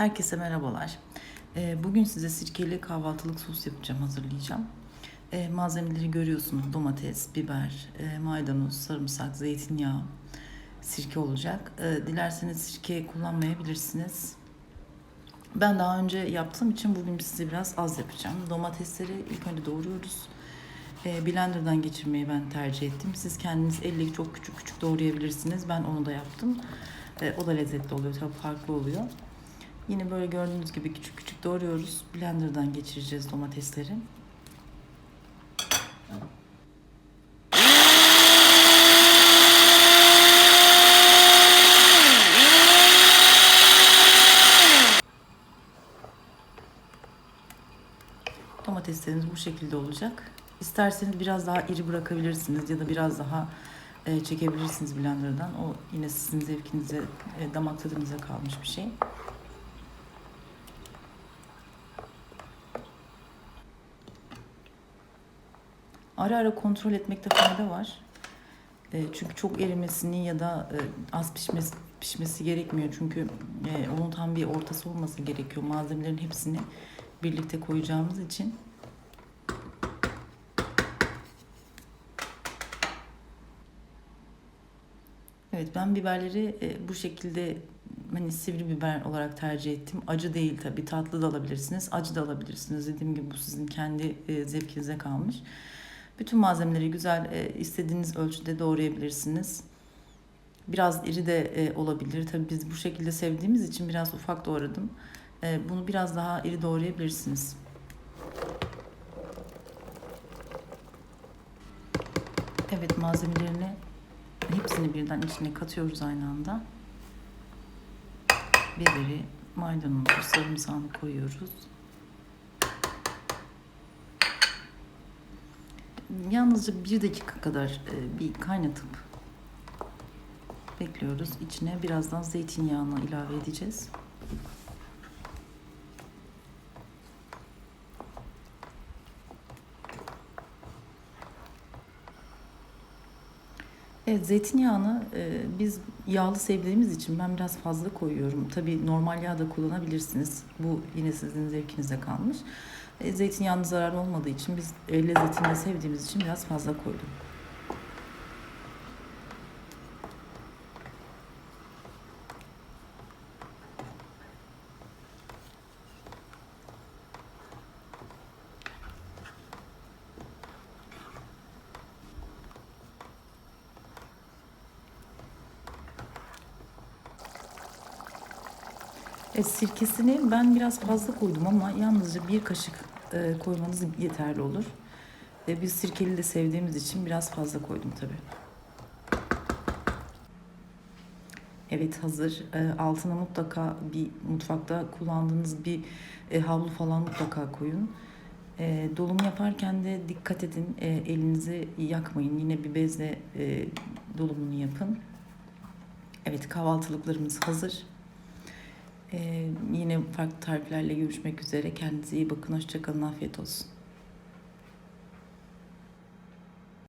Herkese merhabalar. Ee, Bugün size sirkeli kahvaltılık sos yapacağım, hazırlayacağım. Ee, Malzemeleri görüyorsunuz. Domates, biber, e, maydanoz, sarımsak, zeytinyağı, sirke olacak. Ee, Dilerseniz sirke kullanmayabilirsiniz. Ben daha önce yaptığım için bugün size biraz az yapacağım. Domatesleri ilk önce doğruyoruz. Blender'dan geçirmeyi ben tercih ettim. Siz kendiniz elle çok küçük küçük doğrayabilirsiniz. Ben onu da yaptım. O da lezzetli oluyor, tabii farklı oluyor. Yine böyle gördüğünüz gibi küçük küçük doğruyoruz. Blender'dan geçireceğiz domatesleri. Domatesleriniz bu şekilde olacak. İsterseniz biraz daha iri bırakabilirsiniz ya da biraz daha e, çekebilirsiniz blenderdan. O yine sizin zevkinize, e, damak tadınıza kalmış bir şey. Ara ara kontrol etmekte fayda var. E, çünkü çok erimesini ya da e, az pişmesi, pişmesi gerekmiyor. Çünkü e, onun tam bir ortası olması gerekiyor. Malzemelerin hepsini birlikte koyacağımız için. Evet ben biberleri e, bu şekilde hani sivri biber olarak tercih ettim. Acı değil tabii tatlı da alabilirsiniz, acı da alabilirsiniz. Dediğim gibi bu sizin kendi e, zevkinize kalmış. Bütün malzemeleri güzel e, istediğiniz ölçüde doğrayabilirsiniz. Biraz iri de e, olabilir. Tabii biz bu şekilde sevdiğimiz için biraz ufak doğradım. E, bunu biraz daha iri doğrayabilirsiniz. Evet malzemelerini hepsini birden içine katıyoruz aynı anda. Biberi, maydanozu, sarımsağını koyuyoruz. Yalnızca bir dakika kadar e, bir kaynatıp bekliyoruz. İçine birazdan zeytinyağını ilave edeceğiz. Evet, zeytinyağını e, biz yağlı sevdiğimiz için ben biraz fazla koyuyorum. Tabii normal yağ da kullanabilirsiniz. Bu yine sizin zevkinize kalmış. E, zeytinyağının zararı olmadığı için biz e, lezzetini sevdiğimiz için biraz fazla koydum. E, sirkesini ben biraz fazla koydum ama yalnızca bir kaşık e, koymanız yeterli olur. E, biz sirkeli de sevdiğimiz için biraz fazla koydum tabii. Evet hazır. E, altına mutlaka bir mutfakta kullandığınız bir e, havlu falan mutlaka koyun. E, dolum yaparken de dikkat edin. E, elinizi yakmayın. Yine bir bezle e, dolumunu yapın. Evet kahvaltılıklarımız hazır. Ee, yine farklı tariflerle görüşmek üzere. Kendinize iyi bakın. Hoşçakalın. Afiyet olsun.